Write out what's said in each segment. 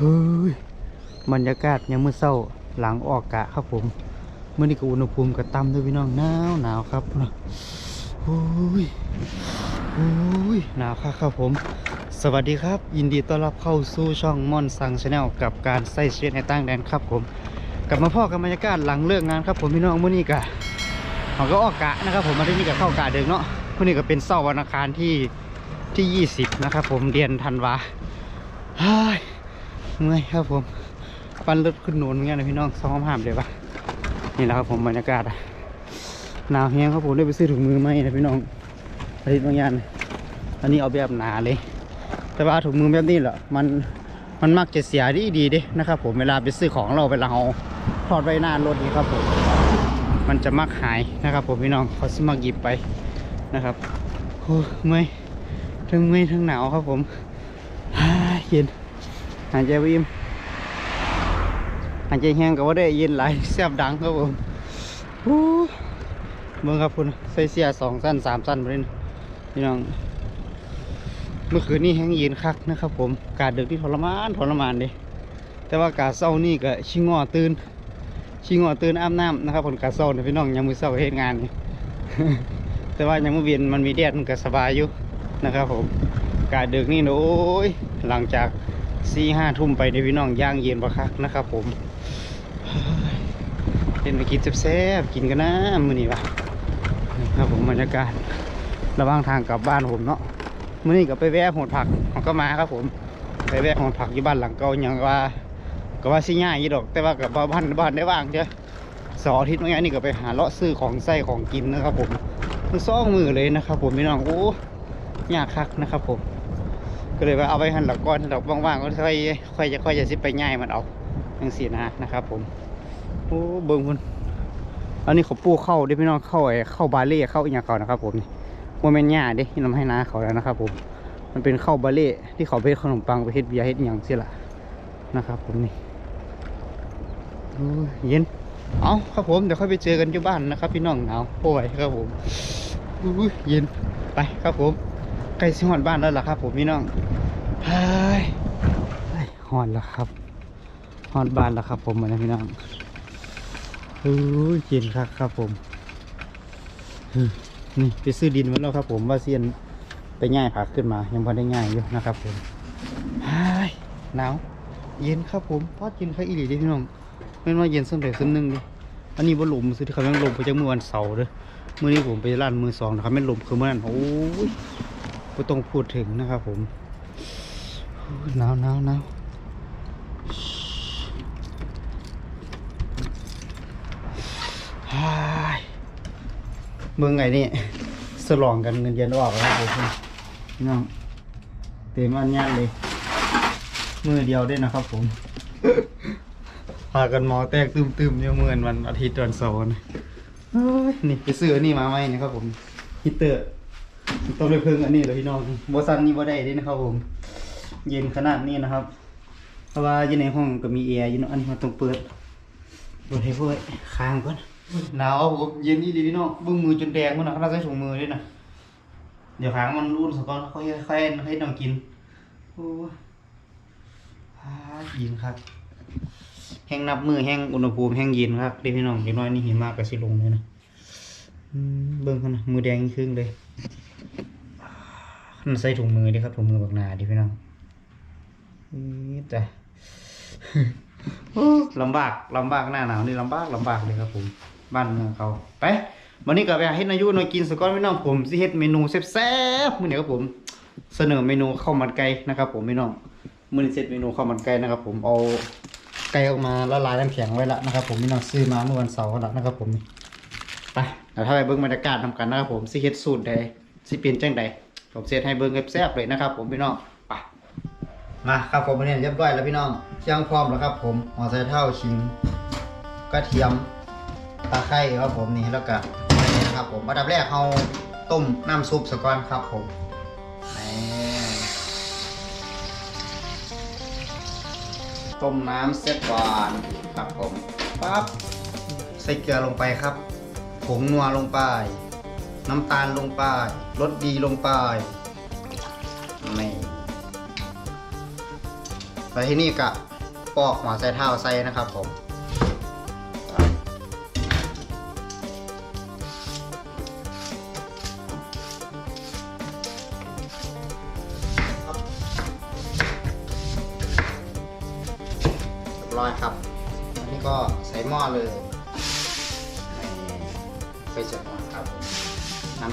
เฮ้ยบรรยากาศยังมือเศร้าหลังออกกะครับผมเมื่อนี้ก็อุณหภูมิก็ต่ำด้วยพี่น้องหนาวหนาวครับนะโอ้ยโอ้ยหนาวครับครับผม สวัสดีครับ ยินดีต้อนรับเข้าสู่ช่องม่อนซังชาแนลกับการใส่ชีวิตในต่างแดนครับผม กลับมาพ่อกับบรรยากาศหลังเลิกงานครับผมพี่น้องเมื่อนี้ก็เขาก็ออกกะนะครับผมมาได้นี่ก็เข้ากะเดิมเนาะเมื่อนี้ก็เป็นเสาร์วันอังคารที่ที่ 20 นะครับผมเดือนธันวาเฮ้ย เมื่อยครับผมปันรถขึ้นโนนเหมือนกันนะพี่น้องซ้อมห้ามเลยปะนี่แหละครับผมบรรยากาศหนาวแห้งครับผมได้ไปซื้อถุงมือไหมนะพี่น้องอาทิตย์บางอย่างอันนี้เอาแบบหนาเลย แต่ว่าถุงมือแบบนี้แหละมันมันมักจะเสียดีดีเด้นะครับผมเวลาไปซื้อของเราเวลาเราถอดไว้หน้ารถนี่ครับผมมันจะมักหายนะครับผมพี่น้องเขาสมักหยิบไปนะครับโอ้เมื่อยทั้งเมื่อยทั้งหนาวครับผมฮ่าเย็น หายใจวิมหายใจแห้งก็ว่าได้เย็นหลายแซ่บดังครับผมโอ้เมืองครับคุณใส่เสียสองสั้นสามสั้นไปเลยพี่น้อง เมื่อคืนนี้แห้งเย็นคักนะครับ ผม กาดดึกที่ทรมานทรมานเลยแต่ว่ากาเศร้านี่ก็ชิงอตื่นชิงอตื่นอาบน้ำนะครับผลกาเศร้าเนี่ยพี่น้องยังมือเศร้าเฮ็ดงานนี่แต่ว่ายังมือเวียนมันมีแดดมันก็สบายอยู่นะครับ ผม กาดดึกนี่นะโอ้ยหลังจาก สี่ห้าทุ่มไปในพี่น้องย่างเย็นประคักนะครับผมเห็นไปกินแซ่บๆกินกันนะมื้อนี้วะนะครับผมบรรยากาศระหว่างทางกลับบ้านผมเนาะมื่อนี้ก็ไปแวะหดผักของก็มาครับผมไปแวะหดผักอยู่บ้านหลังเก่าอย่างว่าก็ว่าสิง่ายอยี่ดอก แต่ว่ากับบ้านบ้านได้ว่างเจ้าสออาทิตย์เมื่อกี้นี่ก็ไปหาเลาะซื้อของใส่ของกินนะครับผมมันซ่องมือเลยนะครับผมพี่น้องโอ้ยากคักนะครับผม ก็เลยว่าเอาไว้หันหลักก้อนดอกว่างๆก็ค่อยค่อยจะค่อยจะสิไปง่ายมันเอาจังสีนะนะครับ ผมโอ้เบิ่งคุณอันนี้เขาปูเข้าวเด้พี่น้องเข้าไอ้เข้าบาเล่เข้าอีกอย่างเขานะครับ ผมนี่ว่าแม่นหญ้าเด้ที่นำให้น้าเขาแล้วนะครับ ผม มันเป็นเข้าบาเล่ที่เขาไปเฮ็ดขนมปังไปเฮ็ดเบียร์เฮ็ดอย่างเสียละนะครับ ผมนี่เย็นเอาครับผมเดี๋ยวค่อยไปเจอกันที่บ้านนะครับ พี่น้องหนาวโอ้ยครับผมเย็นไปครับผม ใกล้สิฮอดบ้านแล้วล่ะครับ ผมพี่น้องเฮ้ยเฮ้ยฮอดแล้วครับฮอดบ้านแล้วครับ ผมมาแล้วพี่น้องอุ้ยเย็นครับครับผมนี่ไปซื้อดินมาแล้วครับ ผมว่าเซียนไปง่ายผักขึ้นมา ยังพอได้ง่ายอยู่นะครับ ผมฮายหนาวเย็นครับผมพอดเย็นข้าอีหลีดิพี่น้องไม่ว่าเย็นสักเดือนสักนึงดิอันนี้ว่าลมซื้อที่เขาแม่งลมไปจากเมื่อวันเสาร์เด้อเมื่อนี้ผมไปร้านมือสองนะครับแม่งลมคือเมื่อนั้นโอ้ย ก็ต้องพูดถึงนะครับผมหนาวหนาวหนาวเมืองไงนี่สลองกันเงินเดือนออกแล้วครับผมพี่น้องเต็มอันยานเลย มือเดียวได้นะครับผมพากันมอแตกตึมๆอยู่ยเมื่อนวันอาทิตย์วันเสาร์นี่ไปซื้อนนี้มาไหมนะครับผมฮิตเตอร์ ต้องไปเพิ่งอันนี้เลยพี่น้องบอสันนี่บได้เด้นะครับผม เย็นขนาดนี้นะครับ เพราะว่าอยู่ในห้องก็มีแอร์อยู่เนาะอันนี้มันต้องเปิดเปิดให้เพื่อค้างก่อนหนาวครับผมเย็นนี่ดีพี่น้องเบึ้งมือจนแดงมันนะเราใส่ถุงมือด้วยนะเดี๋ยวหางมันรุ่นสกอนค่อยค่อยให้น้องกินโอ้ยอ่าเย็นครับแห้งนับมือแห้งอุณหภูมิแห้งเย็นครับเดี๋ยวพี่น้องเดี๋ยวน้อยนี่หิมะก็สิลงเลยนะเบิ่งเขานะมือแดงครึ่งเลย มันใส่ถุงมือดิครับถุงมือบักหนาดิพี่น้องนี่แต่ลำบากลำบากหน้าหนาวนี่ลำบากลำบากเลยครับผมบ้านเมืองเขาไปวันนี้ก็ไปหาเฮ็ดนายุนอยกินสก้อนพี่น้องผมสิเฮ็ดเมนูแซ่บๆมื้อนี้ครับผม เสนอเมนูข้าวมันไก่นะครับ ผมพี่น้องมื้อนี้เสร็จเมนูข้าวมันไก่นะครับ ผมเอาไก่ออกมาละลายน้ำแข็งไว้ละนะครับ ผมพี่น้องซื้อมาเมื่อวันเสาร์แล้วนะครับ ผมไปเดี๋ยวถ้าไปเบิ่งบรรยากาศทำกันนะครับผมสิเฮ็ดสูตรใดสิเป็นจังใด ผมเซตให้เบิ่งแซ่บๆเลยนะครับ ผมพี่น้องไปมาครับผมวันนี้เรียบร้อยแล้วพี่น้องเชียงพร้อมแล้วครับ ผมหัวไชเท้าชิงกระเทียมตะไคร้ครับผมนี่แล้วก็อันนี้นะครับผมอันดับแรกเราต้มน้ำซุปสก่อนครับผมนี่ต้มน้ำเสร็จก่อนครับผมปั๊บใส่เกลือลงไปครับผงนัวลงไป น้ำตาลลงไปรสดีลงไปนี่นแล้วที่นี่กะปอกหัวใส่เท้าใส่นะครับผม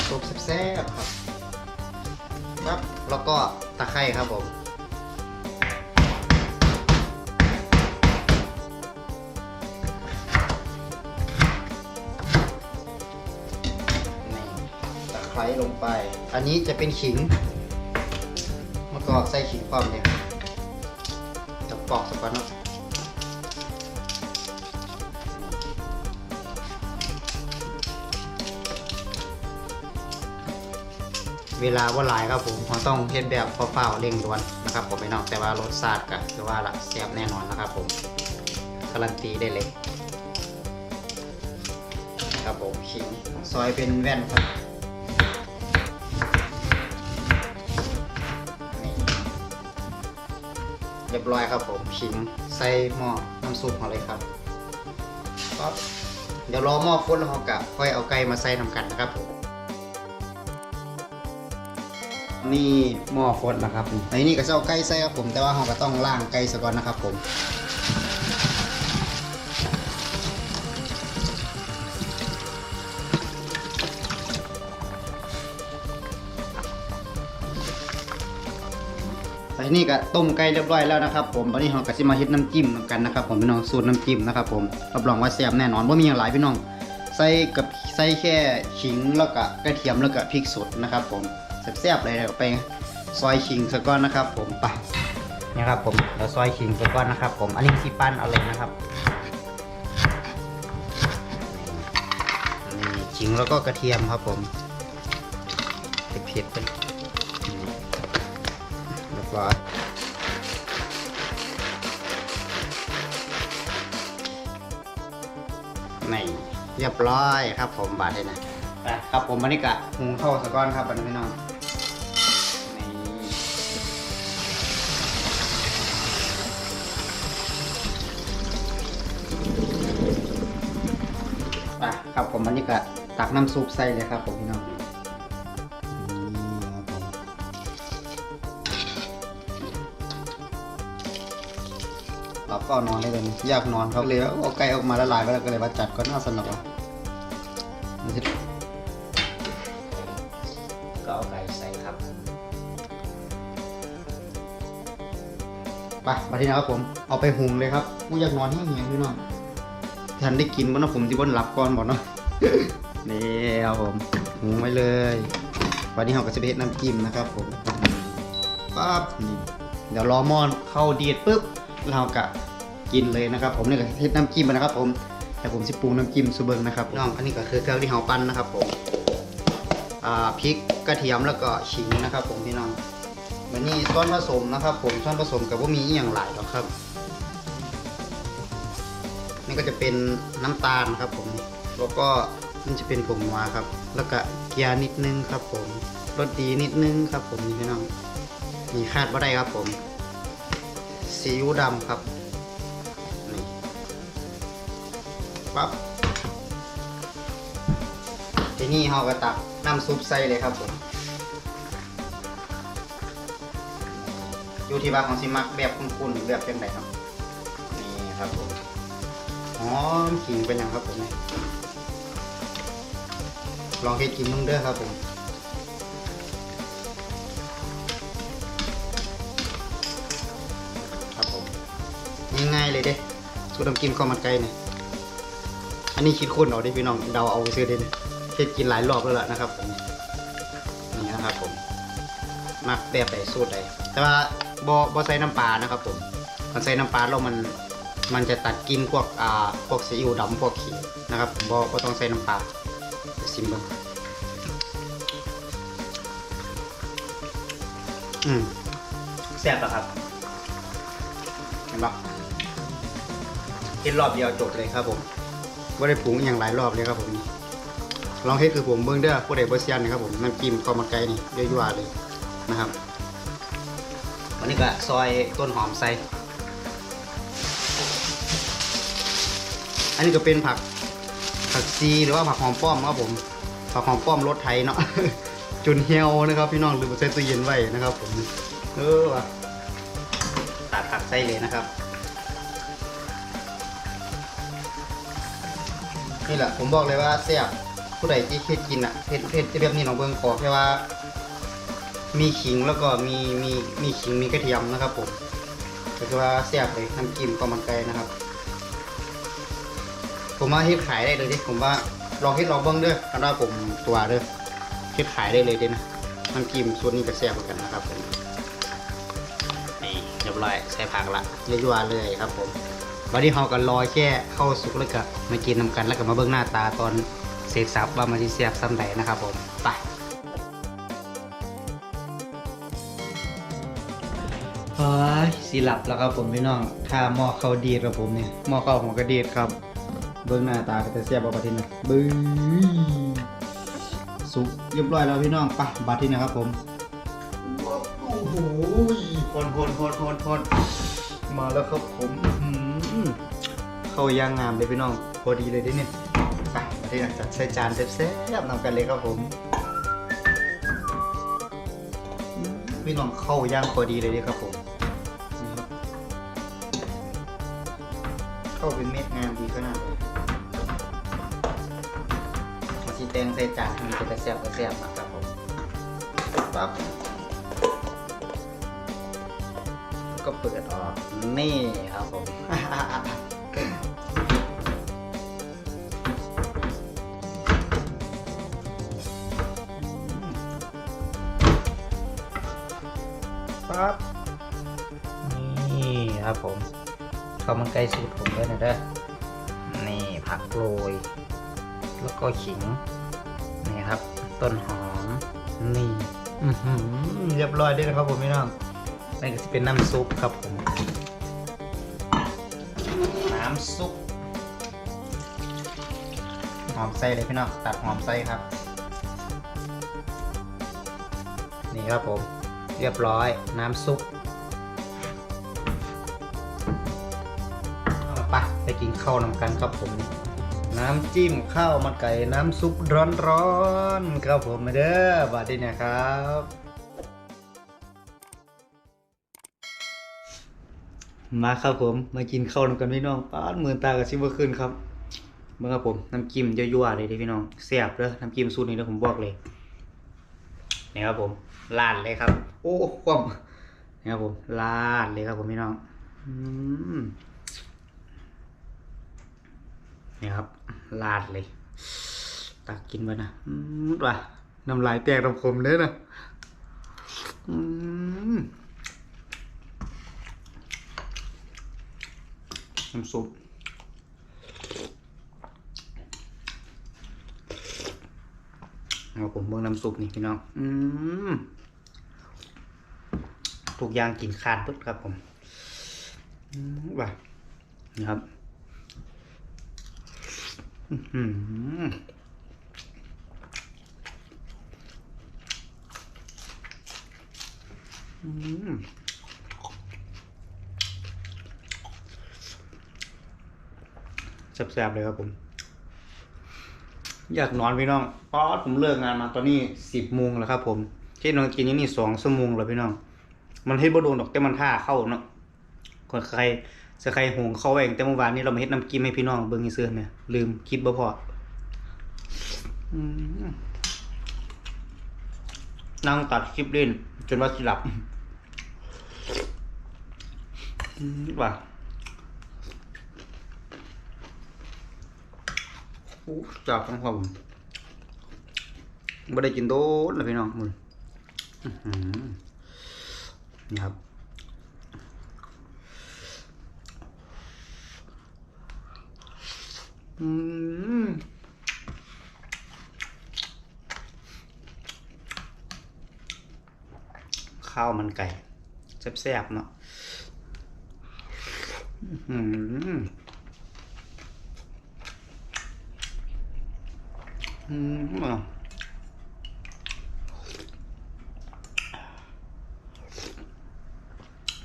ซุปแซ่บๆครับครับ แล้วก็ตะไคร้ครับผมตะไคร้ลงไป อันนี้จะเป็นขิง แล้วก็ใส่ขิงความเนี่ยจะปอกสักก่อนเนาะ เวลาว่าหลายครับผมเราต้องเฮ็ดแบบเฝ้าๆเร่งด่วนนะครับผมไม่นอกแต่ว่ารสชาติก็คือว่าละแซ่บแน่นอนนะครับผมการันตีได้เลยครับผมขิงซอยเป็นแว่นครับนี่เรียบร้อยครับผมขิงใส่หม้อน้ำซุปของเลยครับปั๊บเดี๋ยวรอหม้อฟุ้นแล้วเรากะค่อยเอาไก่มาใส่นำกันนะครับผม นี่หม้อฟดนะครับในนี่ก็จะเอาไก่ใส่ครับผม แต่ว่าเราก็ต้องล่างไก่ซะก่อนนะครับผมไอ้นี่ก็ต้มไก่เรียบร้อยแล้วนะครับผมตอนนี้เราก็จะมาเฮ็ดน้ำจิ้มกันนะครับผมพี่น้องสูตรน้ำจิ้มนะครับผมรับรองว่าแซ่บแน่นอนว่ามีอย่างหลายพี่น้องใส่กับใส่แค่ขิงแล้วก็กระเทียมแล้วก็พริกสดนะครับผม แซ่บๆเลยเดี๋ยวไปซอยขิงซะก่อนนะครับ ผมไปนี่ครับผมเราซอยขิงซะก่อนนะครับ ผมอันนี้สิปั้นเอาเลยนะครับนี่ขิงแล้วก็กระเทียมครับผมเผ็ดๆไปนี่เรียบร้อยนี่เรียบร้อยครับผมบาดเลยนะครับผมอันนี้กะหุงข้าวซะก่อนครับอันนี้พี่น้อง นนี้ก็ตักน้ำซุปใส่เลยครับผมพี่น้องนี่ครับผมเราก็นอนได้เลยอยากนอนเขาเลยเอาไก่ออกมาละลายไปแล้วก็เลยว่าจัดก็น่าสนุกอะมันจะก็เอาไก่ใส่ครับไปมาที่นะครับผมเอาไปหุงเลยครับกูอยากนอนแห้งๆพี่น้องทันได้กินบ่เนาะผมที่บนหลับก่อนบ่เนาะ นี่ครับผมหุงไว้เลย วันนี้เราก็จะไปเฮ็ดน้ำจิ้มนะครับผมปั๊บนี่เดี๋ยวรอมอนเข้าเดียดปุ๊บเราก็กินเลยนะครับ ผมนี่ก็เฮ็ดน้ำจิ้มนะครับ ผมแต่ผมสิปรุงน้ำจิ้มซูเบิงนะครับน้องอันนี้ก็คือเครื่องที่เราปั้นนะครับผมพริกกระเทียมแล้วก็ขิงนะครับ ผมพี่น้องวันนี้ส่วนผสมนะครับ ผมส่วนผสมกับว่ามีอย่างหลายหรอกครับ นี่ก็จะเป็นน้ำตาลครับผม แล้วก็นี่จะเป็นผงนัวครับ แล้วก็เกลือนิดนึงครับผมรสดีนิดนึงครับ ผมนี่พี่น้องมีคาดว่าได้ครับผมซีอิ๊วดำครับนี่ปั๊บทีนี้เราก็ตักน้ำซุปใส่เลยครับผมอยู่ที่ว่าของสิมักแบบคุ้นๆหรือแบบเป็นไงครับนี่ครับผมอ๋อขิงเป็นอย่างครับผมเนี่ย ลองเฮ็ดกินมึงเด้อครับผมครับผมง่ายๆเลยเด้สูตรน้ำกินข้าวมันไก่เนี่ยอันนี้คิดคนเอาเด้พี่น้องเดาเอาซื้อเด้เนี่ยเฮ็ดกินหลายรอบแล้วล่ะนะครับผมนี่นะครับผมมักแบบไหนสูตรใดแต่ว่าบ่บ่ใส่น้ำปลานะครับผมมันใส่น้ำปลาแล้วมันมันจะตัดกินพวกอ่าพวกซีอิ๊วดำพวกขิงนะครับบ่บ่ต้องใส่น้ำปลา ชิมบ้างอืมแซ่บปะครับเห็นปะเฮ็ดรอบเดียวจบเลยครับผมว่าได้ผงอย่างหลายรอบเลยครับผมลองเฮ็ดคือผมเบิ้งเด้อผู้ใดบ่เซียนนะครับผมน้ำจิ้มกอมาไกลนี่เยอะยั่วเลยนะครับวันนี้ก็ซอยต้นหอมใส่อันนี้ก็เป็นผัก ผักซีหรือว่าผักหอมป้อมครับผม ผักหอมป้อมรสไทยเนาะจนเหี่ยวนะครับ พี่น้องลืมเอใส่ตู้เย็นไว้นะครับ ผม เออว่ะตัดผักใส่เลยนะครับนี่แหละผมบอกเลยว่าแซ่บผู้ใดที่เคิดกินอะเผ็ดเผ็ดแบบนี้น้องเบิ่งขอแค่ว่า มีขิงแล้วก็มีมีมีขิงมีกระเทียมนะครับ ผมก็คือว่าแซ่บเลยน้ำจิ้มข้ามันไก่นะครับ ผมว่าเฮ็ดขายได้เลยดิผมว่าลองเฮ็ดลองเบิ่งเด้อคันว่าผมตัวเด้อเฮ็ดขายได้เลยเด้นะน้ำจิ้มส่วนนี้ก็แซ่บเหมือนกันนะครับผมนี่เรียบร้อยใส่ผักละยั่วๆเลยครับผมวันนี้เราก็รอแค่เข้าสุกแล้วก็มากินนำกันแล้วก็มาเบิ่งหน้าตาตอนเสร็จสับว่ามันสิแซ่บซ้ำใดนะครับผมไปเฮ้ยสิหลับแล้วครับผมพี่น้องถ้าหม้อข้าวดีดครับผมเนี่ยหม้อข้าวหัวกระดีดครับ เบิ้งหน้าตาก็จะเสียบเอาบัดทีนะบึ้งสุกเรียบร้อยแล้วพี่น้องไปะบัดทีนะครับผมโอ้โหคนคนคนคนคนมาแล้วครับผมอื้อหือเข้าวย่างงามเลยพี่น้องพอดีเลยเดิเนี่ยไปบัดทีนะจัดใส่จานแซ่บๆนำกันเลยครับผมพี่น้องเข้าย่างพอดีเลยดีครับผมนี่ครับเข้าเป็นเม็ดงามดีขนาดเลย งใส่จานให้มันจะแซ่บแซ่บนะครับผมปั๊บก็เปิดออกนี่ครับผมปั๊บนี่ครับผมข้าวมันไก่สูตรผมด้วยนะเด้อนี่ผักโรยแล้วก็ขิง ต้นหอม นี่เรียบร้อยด้นะครับผมพี่น้องนี่ก็จะเป็นน้ำซุปครับผม น้ำซุป หอมไส้เลยพี่น้อง ตัดหอมไส้ครับ นี่ครับผม เรียบร้อย น้ำซุปไปไปกินข้าวนำกันครับผมน้ น้ำจิ้มข้าวมันไก่น้ำซุปร้อนๆครับผมมาเด้อบาดนี้นะครับมาครับผมมากินข้าวนำกันพี่น้องป้าดมือตากับชิบขึ้นครับเมื่อครับผมน้ำจิ้มยั่วๆเลยดิพี่น้องแซ่บเด้อน้ำจิ้มสูตรนี้เด้อผมบอกเลยนี่ครับผมลาดเลยครับ โอ้ความนี่ครับผมลาดเลยครับผมพี่น้อง อืม นี่ครับ ลาดเลย ตักกินไปนะว่ะน้ำลายแตกตรงผมเลยนะน้ำซุปเอาผมเบิ่งน้ำซุปนี่พี่น้อง อืมทุกอย่างกินขาดปึ๊ดครับผมว่ะนะครับ แซ่บๆเลยครับผม อยากนอนพี่น้องป๊อดผมเลิกงานมาตอนนี้สิบโมงแล้วครับผมเช่นอนกินนี่นี่สองชั่วโมงแล้วพี่น้อง มันเฮ็ดบ่โดนดอกแต่มันท่าเข้าเนาะคนใคร จะใครหงเขาเองแต่เมื่อวานนี้เรามาเฮ็ดน้ำกิมให้พี่น้องเบิ่งซื่อเนี่ยลืมคิดบ่พอนั่งตัดคลิปเล่น จนว่าสิหลับว่าจับทั้งความบ่ได้กินโดนแล้วพี่น้องมึงนี่ครับ อืมข้าวมันไก่แซ่บๆเนาะอื้อหืออืม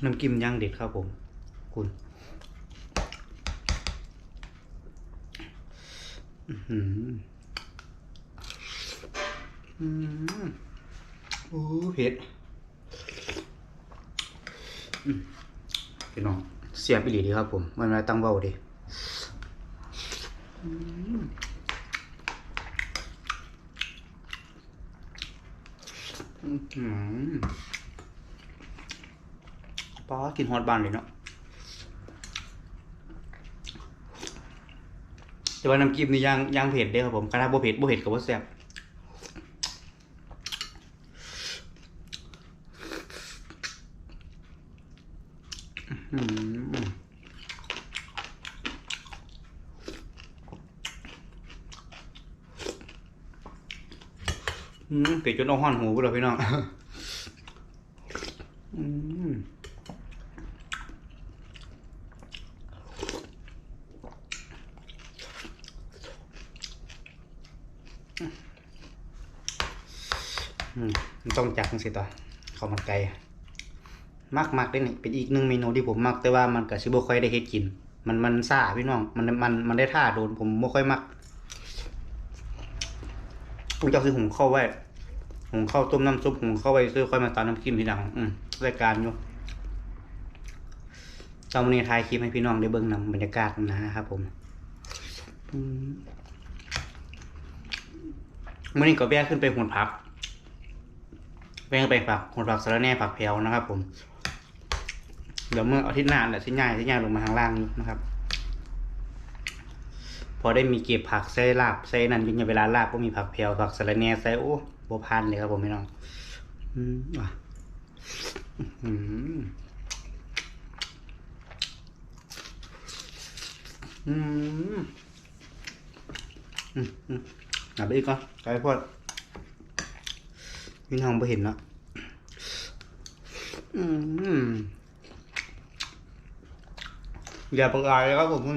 น้ำจิ้มย่างเด็ดครับผม คุณ อื้อหืออืมโอ้เผ็ดพี่น้องเสียบไปหลีดีครับผม มันมาตั้งเบาดิอืมอื้อหือป้ากินฮอตบ้านเลยเนาะ แต่ว่าน้ำจิ้มนี่ย่างย่างเผ็ดเด้อครับผมกระทะบ่เผ็ดบ่เผ็ดกับบ่แซ่บอื้อหืออืมเผ็ดจนเอาห้อนหูไปเลยพี่น้องอืม อืมมันต้ องจักจังสิต่อข้าวมันไก่มักมักได้นี่เป็นอีกหนึ่งเมนูที่ผมมักแต่ว่ามันก็สิบ่ค่อยได้เฮ็ดกิน มันมันซ่าพี่น้องมันมันมันได้ท่าโดนผมบ่ค่อยมักผมจะซื้อหุงข้าวไว้หุงข้าวต้มน้ำซุปหุงข้าวไว้ซื้อค่อยมาตามน้ำจิ้มทีหลังอืมรายการอยู่ตอนนี้ถ่ายคลิปให้พี่น้องได้เบิ่งนำบรรยากาศนะครับผมอืมมื่อนี้ก็แวะขึ้นไปหุ่นพัก แป้งไปผักหดผักสะระแหน่ผักแพรวนะครับ ผม เดี๋ยวเมื่ออาทิตย์หน้าแหละที่ง่ายที่ง่ายลงมาทางล่างนี้นะครับ พอได้มีเก็บผักใส่ลาบใส่นั่นยิ่งเวลาลาบก็มีผักแพรวผักสะระแหน่ใส่โอ้โบพันเลยครับผมพี่น้องอืมว่ะอืมอืมอืมอืมหนับไปอีกก่อนไก่พอด พี่น้องไ่เห็นเนาะอืมอย่าประกายเลยครับผมคุณ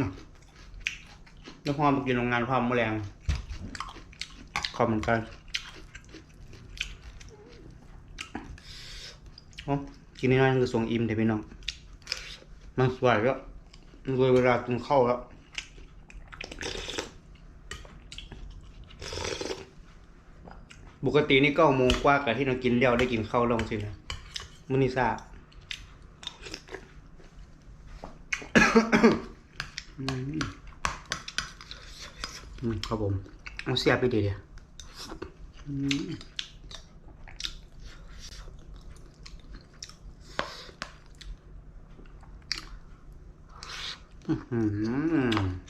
แล้วพอมากินโรงงานความแมลงขอบเหมือนกันโอ้กินน้อยๆคือทรงอิ่มเดี๋ยวพี่น้อง มันสวยแล้วมันเลยเวลากินข้าวแล้ว ปกตินี่เก้าโมงกว่ากับที่เรากินเลี้ยวได้กินข้าวลงสินะมุนิซาอืมครับผมเอาเสียบไปดีเดียวอืมอื้อหือ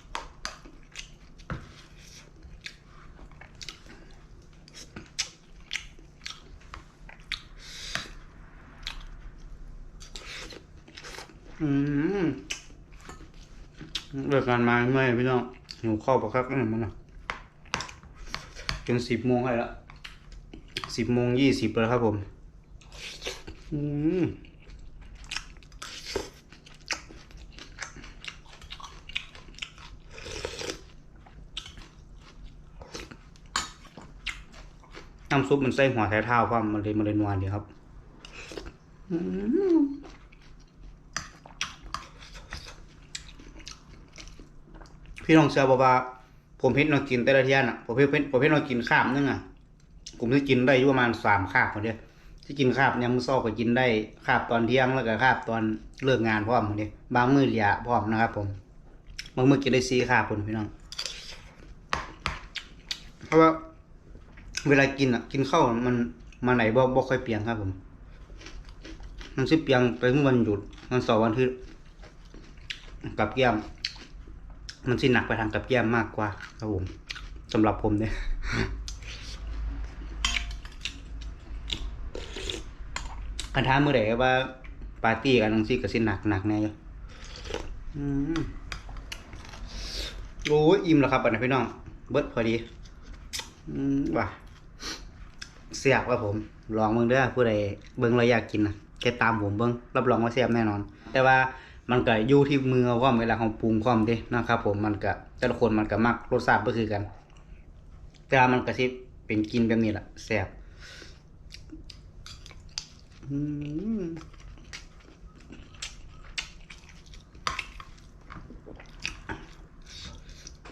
อืม เลิกานมาเมื่อยพี่น้องหิวข้าวปะครับนั่นมันนะจนสิบโมงให้ละสิบโมงยี่สิบแล้วครับผมอืมน้ำซุปมันใส่หัวไท้เท้าเพราะมันเลยมันเลยนวลดีครับ อืม พี่น้องเชื่อบอกว่า ผมเพ็ดนอนกินแต่ละเที่ยน่ะผมเพ็ดผมเพ็ดนอนกินข้ามนึงอะผมที่กินได้อยู่ประมาณสามคาบคนเดียวที่กินคาบยามมื้อเช้าก็กินได้คาบตอนเที่ยงแล้วก็คาบตอนเลิกงานพร้อมคนเดียวบางมื้อเหลียพร้อมนะครับ ผมบางมื้อกินได้สี่คาบคนพี่น้อง เพราะว่า เวลากินอะ กินข้าวมันมาไหนบ่บ่ค่อยเปียงครับ ผม มันสิเปียงไปเมื่อวันหยุดวันเสาร์วันอาทิตย์กับแก้ม มันสิหนักไปทางกับแก้มมากกว่าครับผมสำหรับผมเนี่ยคันท้ามือไหนว่าปาร์ตี้กันทังซี่ก็สิหนักหนักแน่อยู่อืมโอ้ยอิ่มแล้วครับบัดนี้พี่น้อง เบิดพอดี อืมว่ะเสียบครับผม ลองเบิ่งเด้อผู้ใดเบิ่งแล้วอยากกินนะแค่ตามผมเบิ่งรับรองว่าเสียบแน่นอน แต่ว่า มันก็อยู่ที่มือความเวลาของปรุงความเด้นะครับ ผมมันก็แต่ละคนมันก็มักรสชาติก็คือกัน แต่มันก็สิเป็นกินแบบนี้แหละแซ่บอืม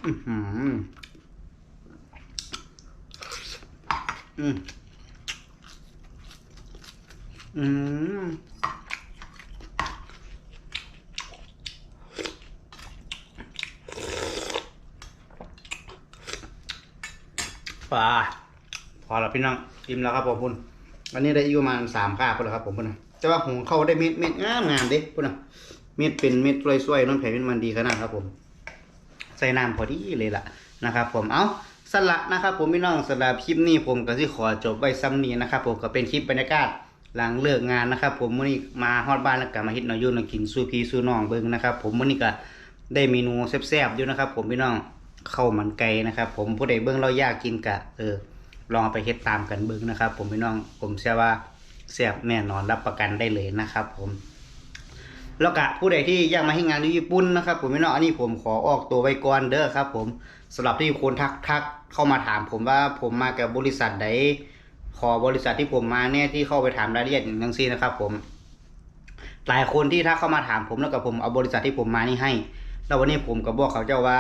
อืมอืม ปลาพอแล้วพี่น้องกินแล้วครับผมพุ่นอันนี้ได้อยู่ประมาณสามคาบพุ่นแล้วครับผมพุ่นนะแต่ว่าหุงเข้าได้เม็ดเม็ดงามงามเด้พุ่นนะเม็ดเป็นเม็ดสวยๆน้องแผ่นมันดีขนาดครับผม ใส่น้ำพอดีเลยล่ะนะครับ ผมเอาสละนะครับผมพี่น้องสำหรับคลิปนี้ผมก็ที่ขอจบไว้ซ้ำนี้นะครับผมก็เป็นคลิปบรรยากาศหลังเลิกงานนะครับ ผมมื้อนี้มาฮอดบ้านแล้วก็มาฮ็ดแนอยู่นกินสู้พี่สู้น้องเบิ่งนะครับ ผมมื้อนี้ก็ได้เมนูแซ่บๆอยู่นะครับ ผมพี่น้อง ข้าวมันไก่นะครับ ผมผู้ใดเบิ่งเราอยากกินกะเออลองไปเฮ็ดตามกันเบิ่งนะครับ ผมพี่น้องผมเชื่อว่าแซ่บแน่นอนรับประกันได้เลยนะครับ ผมแล้วก็ผู้ใดที่อยากมาให้งานที่ญี่ปุ่นนะครับ ผมพี่น้องอันนี้ผมขอออกตัวไว้ก่อนเด้อครับ ผมสำหรับที่คนทักทักเข้ามาถาม ผมว่าผมมากับบริษัทใดขอบริษัทที่ผมมาเนี่ยที่เข้าไปถามรายละเอียดอย่างทั้งสิ้นนะครับ ผม หลายคนที่ทักเข้ามาถามผมแล้วก็ผมเอาบริษัทที่ผมมานี่ให้ แล้ววันนี้ผมก็บอกเขาเจ้าว่า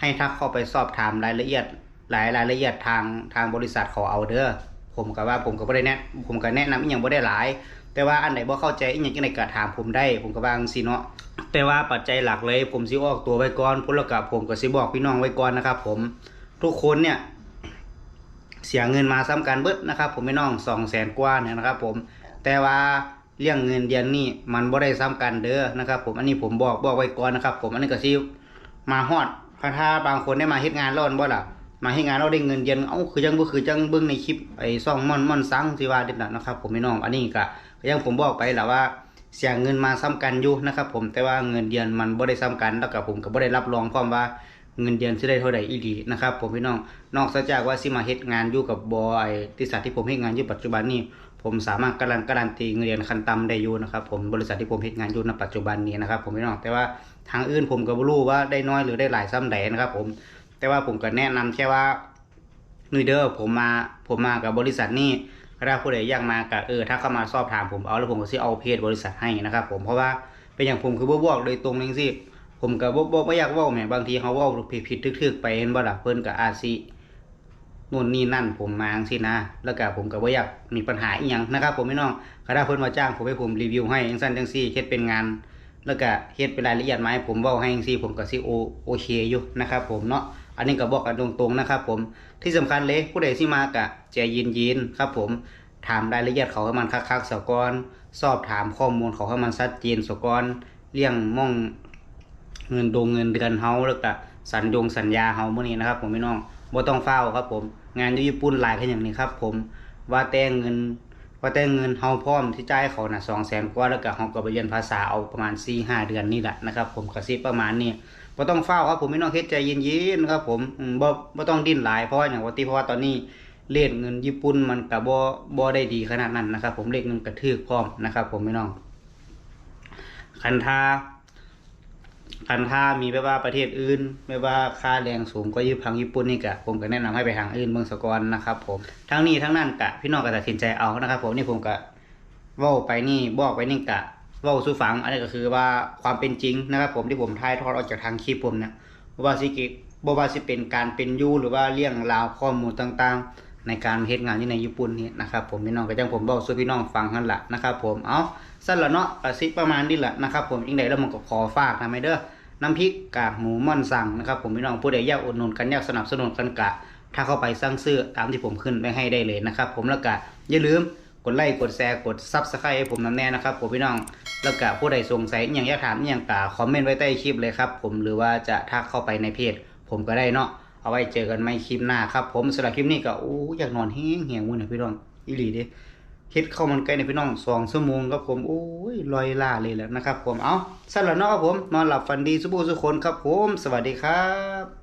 ให้ทักเข้าไปสอบถามรายละเอียด หลายรายละเอียดทางทางบริษัทเขาเอาเด้อผมก็ว่าผมก็บ่ได้แนะผมก็แนะนำอีหยังบ่ได้หลาย แต่ว่าอันไหนบ่เข้าใจอีหยังจังไดก็ถามผมได้ ผมก็ว่าจังซี่เนาะแต่ว่าปัจจัยหลักเลย ผมสิออกตัวไว้ก่อนพุ่นแล้วก็ผมก็สิบอกพี่น้องไว้ก่อนนะครับ ผมทุกคนเนี่ยเสียเงินมาซ้ำกันเบิดนะครับ ผมพี่น้องสองแสนกว่าเนี่ยนะครับ ผมแต่ว่าเรื่องเงินเดือนนี่มันบ่ได้ซ้ำกันเด้อนะครับ ผมอันนี้ผมบอกบอกไว้ก่อนนะครับ ผมอันนี้ก็สิมาฮอด ถ้าบางคนได้มาเฮ็ดงานแล้วอันบ่ล่ะ มาให้งานเราได้เงินเดือนเอ้าคือจังบ่คือจังเบิ่งในคลิปไอ้ซ่องม่อนม่อนซังที่ว่าเด็ดนะนะครับ ผมพี่น้องอันนี้ก็ยังผมบอกไปแหละว่าเสียเงินมาซ้ำกันอยู่นะครับ ผมแต่ว่าเงินเดือนมันบ่ได้ซ้ำกันแล้วก็ผมก็บ่ได้รับรองพร้อมว่าเงินเดือนสิได้เท่าใดอีหลีนะครับ ผมพี่น้องนอกจากว่าสิมาเฮ็ดงานอยู่กับบอยบริษัทที่ผมเฮ็ดงานอยู่ปัจจุบันนี้ผมสามารถการันการันตีเงินเดือนขั้นต่ำได้อยู่นะครับ ผมบริษัทที่ผมเฮ็ดงานอยู่ในปัจจุบันนี้นะครับ ผมพี่น้องแต่ว่า ทางอื่นผมก็บ่รู้ว่าได้น้อยหรือได้หลายซ้ำใดนะครับ ผม แต่ว่าผมก็แนะนำแค่ว่านุยเด้อผมมาผมมากับบริษัทนี้ถ้าผู้ใดอยากมากับเออถ้าเข้ามาสอบถามผมเอาแล้วผมก็สิเอาเพจบริษัทให้นะครับ ผมเพราะว่าเป็นอย่างผมคือบ่บอกโดยตรงนึงสิผมก็บ่บ่บ่อยากว้าแหมบางทีเขาว้าผิดผิดทึกๆไปเห็นบ่ล่ะเพิ่นก็อาจสินู่นนี่นั่นผมมาจังซี่นะ แล้วก็ผมก็บ่อยากมีปัญหาอีหยังนะครับ ผมพี่น้องถ้าเพิ่นมาจ้างผมให้ผมรีวิวให้จังซั่นจังซี่เฮ็ดเป็นงาน แล้วก็เฮ็ดเป็นรายละเอียดมาให้ผมเว้าให้จังซี่ผมก็สิโอโอเคอยู่นะครับผมเนาะอันนี้ก็บอกกันตรงๆนะครับผมที่สำคัญเลยผู้ใดที่มากะใจเย็นๆครับผมถามรายละเอียดเขาให้มันคักๆสกอนสอบถามข้อมูลเขาให้มันชัดเจนสกอนเรื่องม่องเงินดงเงินเดือนเฮาแล้วก็สัญญงสัญญาเฮาเมื้อนี้นะครับ ผมพี่น้องบ่ต้องเฝ้าครับผม งานอยู่ญี่ปุ่นหลายแค่อย่างนี้ครับ ผมว่าแต่เงิน ว่าแต่เงินเฮาพร้อมที่จ่ายเขาน่ะสองแสนกว่าแล้วก็เฮาก็ไปเรียนภาษาเอาประมาณ4-5เดือนนี่แหละนะครับ ผมกระซิบประมาณนี้บ่ต้องเฝ้าครับผมไม่ต้องเฮ็ดใจเย็นๆครับ ผมบ่บ่ต้องดิ้นหลายเพราะอย่างว่าที่เพราะว่าตอนนี้เลขเงินญี่ปุ่นมันกับ่บ่ได้ดีขนาดนั้นนะครับ ผมเลขเงินกระทึกพร้อมนะครับ ผมไม่น้องคันทา คันทามีแบบว่าประเทศอื่นแบบว่าค่าแรงสูงกว่าญี่ปุ่นญี่ปุ่นนี่ก็ผมก็แนะนำให้ไปทางอื่นเมืองสกอนนะครับ ผมทั้งนี้ทั้งนั้นก็พี่น้องก็ตัดสินใจเอานะครับผมนี่ผมก็ว้าไปนี่บอกไปนี่กะว้าสู่ฟังอันนี้ก็คือว่าความเป็นจริงนะครับ ผมที่ผมถ่ายทอดออกจากทางคลิปผมเนี่ยว่าสิกิบว่าสิเป็นการเป็นยู่หรือว่าเรื่องราวข้อมูลต่างๆ ในการเฮ็ดงานอยู่ในญี่ปุ่นนี่นะครับผมพี่น้องก็จังผมเว้าสู่พี่น้องฟังนั่นละนะครับ ผมเอาสั่นละเนาะก็สิประมาณนี้แหละนะครับ ผมจังไดแล้วมันก็ขอฝากนะแม่เด้อ น้ำพริกกากหมูม่อนสั่งนะครับผมพี่น้องผู้ใดอยากอุดหนุนกันอยากสนับสนุนกันกะ ถ้าเข้าไปสั่งซื้อตามที่ผมขึ้นไปให้ได้เลยนะครับผมแล้วก็อย่าลืมกดไลค์กดแชร์กดซับสไครต์ให้ผมนำแน่นะครับผมพี่น้องแล้วก็ผู้ใดสงสัยอย่างอยากถามอย่างก็คอมเมนต์ไว้ใต้คลิปเลยครับผมหรือว่าจะทักเข้าไปในเพจ ผมก็ได้เนาะเอาไว้เจอกันไม่คลิปหน้าครับผมสำหรับคลิปนี้ก็โอ้อยากนอนแห้งเหี่ยงมื้อนะพี่น้องอีหลีเด้ เฮ็ดข้าวมันไก่ในพี่น้องสองชั่วโมงครับผมโอ้ยลอยล่าเลยแหละนะครับผมเอาสำหรับเนาะครับผมนอนหลับฝันดีสุบูสุคนครับผม สวัสดีครับ